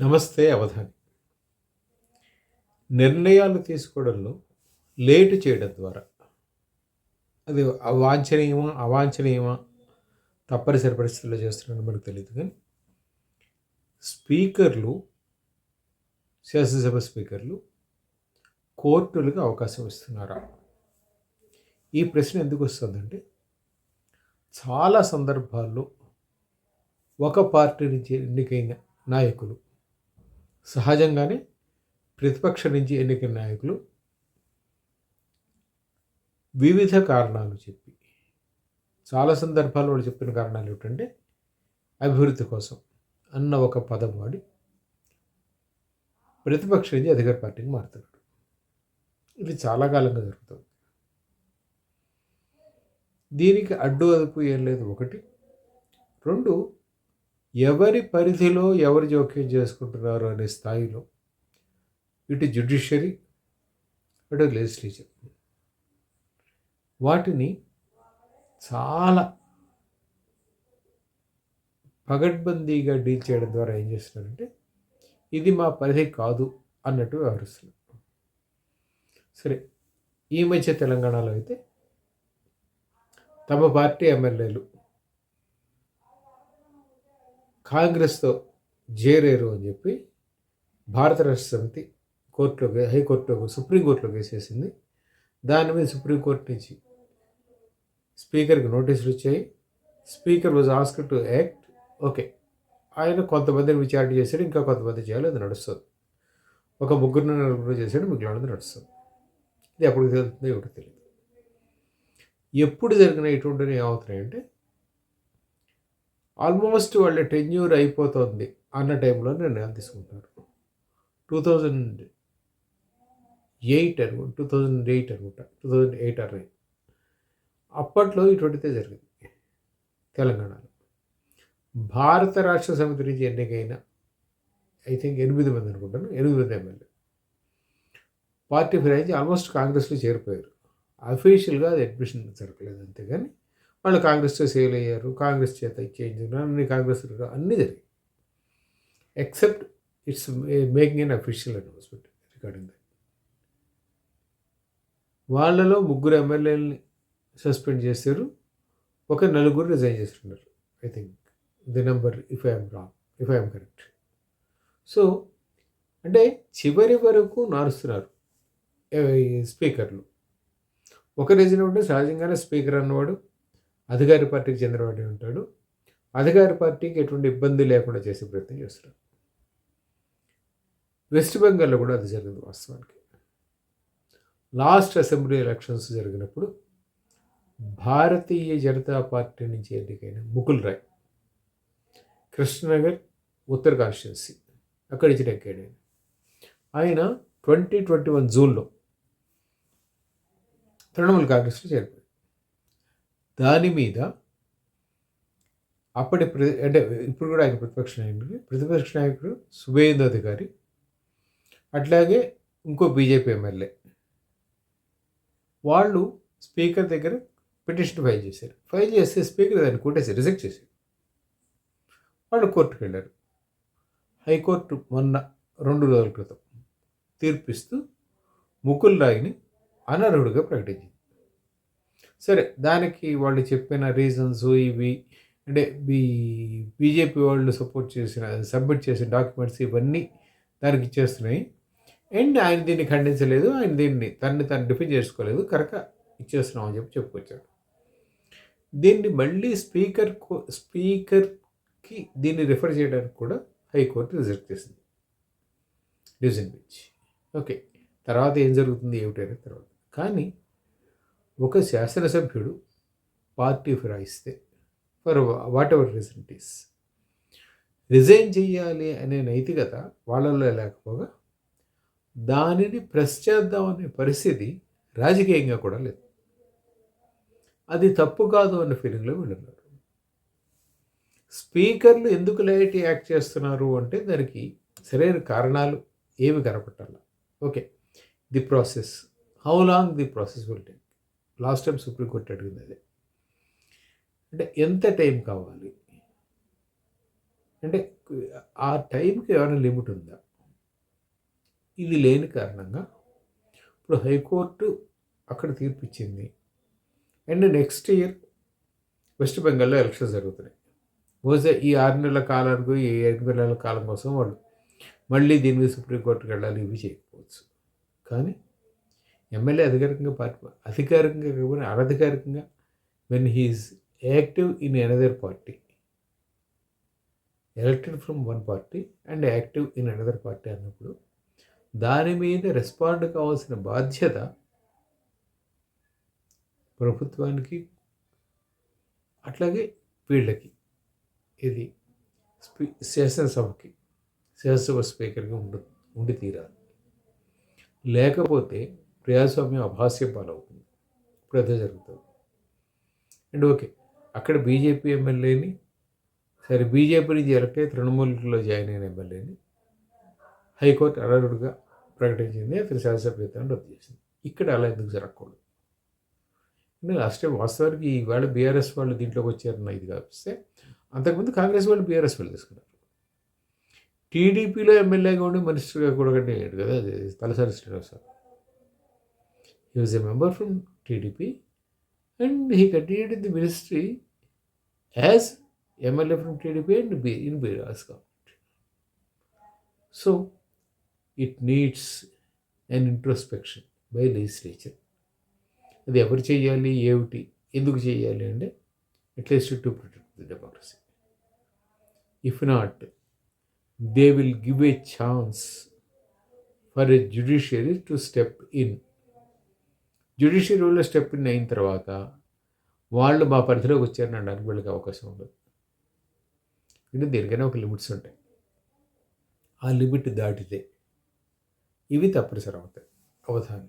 నమస్తే అవధాని. నిర్ణయాలు తీసుకోవడంలో లేటు చేయడం ద్వారా. అది అవాంఛనీయమా అవాంఛనీయమా తప్పనిసరి పరిస్థితుల్లో చేస్తున్నారని మనకు తెలియదు కానీ స్పీకర్లు శాసనసభ స్పీకర్లు కోర్టులకు అవకాశం ఇస్తున్నారా? ఈ ప్రశ్న ఎందుకు వస్తుందంటే చాలా సందర్భాల్లో ఒక పార్టీ నుంచి ఎన్నికైన నాయకులు సహజంగానే ప్రతిపక్ష నుంచి ఎన్నికైన నాయకులు వివిధ కారణాలు చెప్పి చాలా సందర్భాల్లో వాళ్ళు చెప్పిన కారణాలు ఏమిటంటే అభివృద్ధి కోసం అన్న ఒక పదం వాడి ప్రతిపక్ష నుంచి అధికార పార్టీకి మారుతున్నాడు. ఇది చాలా కాలంగా జరుగుతుంది. దీనికి అడ్డు అదుపు ఏం లేదు ఒకటి. రెండు ఎవరి పరిధిలో ఎవరు జోక్యం చేసుకుంటున్నారు అనే స్థాయిలో ఇటు జ్యుడిషియరీ అటు లెజిస్లేచర్. వాటిని చాలా పగడ్బందీగా డీల్ చేయడం ద్వారా ఏం చేస్తున్నారంటే ఇది మా పరిధి కాదు అన్నట్టు వ్యవహరిస్తున్నారు. సరే ఈ మధ్య తెలంగాణలో అయితే తమ పార్టీ ఎమ్మెల్యేలు కాంగ్రెస్తో చేరేరు అని చెప్పి భారత రాష్ట్ర సమితి కోర్టులో హైకోర్టులో సుప్రీంకోర్టులో వేసేసింది దాని మీద సుప్రీంకోర్టు నుంచి స్పీకర్కి నోటీసులు వచ్చాయి. Speaker was ask to act. Okay. ఆయన కొంతమందిని విచారణ చేశాడు ఇంకా కొంతమంది చేయాలి అది నడుస్తుంది. ఒక ముగ్గురు నలుగురు చేశాడు మిగిలినది నడుస్తుంది. ఇది ఎప్పుడు తెలుస్తుందో ఏమిటో తెలియదు. ఎప్పుడు జరిగిన ఇటువంటివి ఏమవుతున్నాయంటే ఆల్మోస్ట్ వాళ్ళ టెన్యూర్ అయిపోతుంది అన్న టైంలో నిర్ణయాలు తీసుకుంటారు. టూ థౌజండ్ ఎయిట్ అనుకుంటా టూ థౌజండ్ ఎయిట్ అనుకుంటా two thousand eight or nine. అప్పట్లో ఇటువంటిదే జరిగింది తెలంగాణలో. భారత రాష్ట్ర సమితి నుంచి ఎన్నికైన ఐ థింక్ ఎనిమిది మంది అనుకుంటాను ఎనిమిది మంది ఎమ్మెల్యే. పార్టీ ఫిరాయించి ఆల్మోస్ట్ కాంగ్రెస్లో చేరిపోయారు. అఫీషియల్గా అది అడ్మిషన్ జరగలేదు అంతేగాని వాళ్ళు కాంగ్రెస్తో సేల్ అయ్యారు కాంగ్రెస్ చేత చేంజ్ అన్ని కాంగ్రెస్ అన్నీ జరిగాయి. Except it's making an official announcement regarding that వాళ్ళలో ముగ్గురు ఎమ్మెల్యేలని సస్పెండ్ చేశారు ఒక నలుగురు రిజైన్ చేస్తున్నారు I think the number if I'm wrong if I'm correct so అంటే చివరి వరకు నారుస్తున్నారు స్పీకర్లు ఒక రీజన్ ఉంటే సహజంగానే స్పీకర్ అన్నవాడు అధికార పార్టీకి చెందినవాడే ఉంటాడు. అధికార పార్టీకి ఎటువంటి ఇబ్బంది లేకుండా చేసే ప్రయత్నం చేస్తాడు. వెస్ట్ బెంగాల్లో కూడా అది జరిగింది వాస్తవానికి. లాస్ట్ అసెంబ్లీ ఎలక్షన్స్ జరిగినప్పుడు భారతీయ జనతా పార్టీ నుంచి ఎన్నికైన ముకుల్ రాయ్ కృష్ణనగర్ ఉత్తర కాన్స్టిట్యున్సీ అక్కడి నుంచి ఎక్కాడు ఆయన. ఆయన ట్వంటీ ట్వంటీ వన్ జూన్లో తృణమూల్ కాంగ్రెస్లో చేరిపోయాడు. దాని మీద అప్పటి ప్ర అంటే ఇప్పుడు కూడా ఆయన ప్రతిపక్ష నాయకుడు ప్రతిపక్ష నాయకుడు సుబేందు అధికారి అట్లాగే ఇంకో బీజేపీ ఎమ్మెల్యే. వాళ్ళు స్పీకర్ దగ్గర పిటిషన్ ఫైల్ చేశారు. ఫైల్ చేస్తే స్పీకర్ దాన్ని కొట్టేసి రిజెక్ట్ చేశారు. వాళ్ళు కోర్టుకు వెళ్ళారు. హైకోర్టు మొన్న రెండు రోజుల క్రితం తీర్పిస్తూ ముకుల్ రాయ్ని అనర్హుడిగా ప్రకటించింది. సరే దానికి వాళ్ళు చెప్పిన రీజన్స్ ఇవి అంటే బీ బీజేపీ వాళ్ళు సపోర్ట్ చేసిన సబ్మిట్ చేసిన డాక్యుమెంట్స్ ఇవన్నీ దానికి ఇచ్చేస్తున్నాయి. అండ్ ఆయన దీన్ని ఖండించలేదు ఆయన దీన్ని తనని తను డిఫెండ్ చేసుకోలేదు కనుక ఇచ్చేస్తున్నాం అని చెప్పి చెప్పుకొచ్చాడు. దీన్ని మళ్ళీ స్పీకర్ స్పీకర్కి దీన్ని రిఫర్ చేయడానికి కూడా హైకోర్టు రిజెక్ట్ చేసింది. డివిజన్ బెంచ్ ఓకే తర్వాత ఏం జరుగుతుంది? ఏమిటనే తర్వాత. కానీ ఒక శాసనసభ్యుడు party ఫిరాయిస్తే for whatever reason it is. Resign చేయాలి అనే నైతికత వాళ్ళల్లో లేకపోగా దానిని ప్రెస్ చేద్దామనే పరిస్థితి రాజకీయంగా కూడా లేదు. అది తప్పు కాదు అన్న ఫీలింగ్లో వీళ్ళున్నారు. స్పీకర్లు ఎందుకు లైట్ యాక్ట్ చేస్తున్నారు అంటే దానికి సరైన కారణాలు ఏమి కనపట్టాల okay. The process. How long the process will take. Last time supreme court అడిగింది అదే. అంటే ఎంత టైం కావాలి? అంటే ఆ టైంకి ఏమైనా లిమిట్ ఉందా? ఇది లేని కారణంగా ఇప్పుడు హైకోర్టు అక్కడ తీర్పిచ్చింది. అండ్ నెక్స్ట్ ఇయర్ వెస్ట్ బెంగాల్లో ఎలక్షన్స్ జరుగుతున్నాయి. బహుశా ఈ ఆరు నెలల కాలానికి ఈ ఐదు నెలల కాలం కోసం వాళ్ళు మళ్ళీ దీని మీద సుప్రీంకోర్టుకి వెళ్ళాలి ఇవి చేయకపోవచ్చు. కానీ ఎమ్మెల్యే అధికారికంగా పార్టీ అధికారికంగా కాకపోయినా అనధికారికంగా when he is active in another party elected from one party and active in another party అన్నప్పుడు దాని మీద రెస్పాండ్ కావాల్సిన బాధ్యత ప్రభుత్వానికి అట్లాగే వీళ్ళకి. ఇది స్పీ శాసనసభకి శాసనసభ స్పీకర్గా ఉండి ఉండి తీరాలి. లేకపోతే ప్రజాస్వామ్యం అభాస్యం పాలవుతుంది. ఇప్పుడు అదే జరుగుతుంది. అండ్ ఓకే అక్కడ బీజేపీ ఎమ్మెల్యేని సరే బీజేపీ నుంచి ఎలక్ట్ అయ్యి తృణమూల్లో జాయిన్ అయిన ఎమ్మెల్యేని హైకోర్టు అర్హుడుగా ప్రకటించింది అతని శాసనసభ్యతను రద్దు చేసింది. ఇక్కడ అలా ఎందుకు జరగకూడదు? లాస్ట్ టైం వాస్తవానికి ఈవేళ బీఆర్ఎస్ వాళ్ళు దీంట్లోకి వచ్చారన్న ఇది కాపిస్తే అంతకుముందు కాంగ్రెస్ వాళ్ళు బీఆర్ఎస్ వాళ్ళు తీసుకున్నారు. టీడీపీలో ఎమ్మెల్యేగా ఉండి మినిస్టర్గా కూడా కంటిన్యూడ్ కదా అది Talasani Srinivasa Rao. He was a member from TDP and he continued in the ministry as MLA from TDP and be in BRS government so it needs an introspection by legislature అది ఎవరు చేయాలి ఏమిటి ఎందుకు చేయాలి అంటే at least to protect the democracy if not they will give a chance for a judiciary to step in జ్యుడిషియరీలో step in అయిన తర్వాత వాళ్ళు మా పరిధిలోకి వచ్చారని అనడానికి వీళ్ళకి అవకాశం ఉండదు. అంటే దేనికైనా ఒక లిమిట్స్ ఉంటాయి. ఆ లిమిట్ దాటితే ఇవి తప్పనిసరి అవుతాయి. అవధానం.